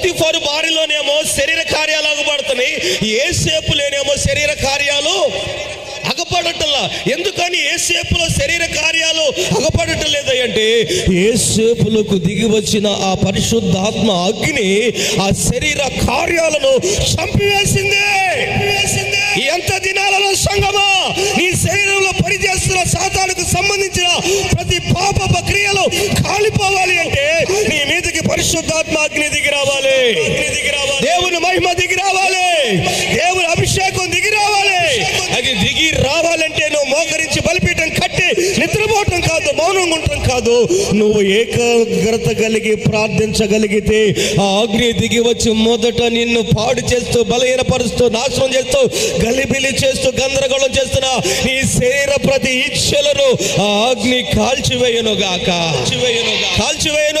పోతిఫారు బారిలోనేమో శరీర కార్యాలు అగబడుతున్నాయి ఏ సేపులేనేమో శరీర కార్యాలు అగపడటంలా. ఎందుకని ఏ సేపులో శరీర కార్యాలు అగపడటం లేదంటే ఏ సేపులకు దిగి వచ్చిన ఆ పరిశుద్ధాత్మ అగ్ని ఆ శరీర కార్యాలను చంపివేసిందే. ఎంత దినాలలో సంగమా? నీ శరీరంలో పనిచేస్తున్న శాతానికి సంబంధించిన ప్రతి పాప క్రియలు కాలిపోవాలి అంటే నీ మీదకి పరిశుద్ధాత్మ అగ్ని ఈ రావాలంటే నువ్వు మోకరించి బలిపీఠం కట్టి నిద్రపోవటం కాదు మౌనంగా ఉండటం కాదు. నువ్వు ఏకాగ్రత కలిగి ప్రార్థించగలిగితే ఆ అగ్ని దిగి వచ్చి మొదట నిన్ను పాడు చేస్తూ బలహీనపరుస్తూ నాశనం చేస్తూ గలిబిలి చేస్తూ గందరగోళం చేస్తున్న నీ శరీర ప్రతి ఇచ్చలను ఆ అగ్ని కాల్చివేయను గాక కాల్చివేయను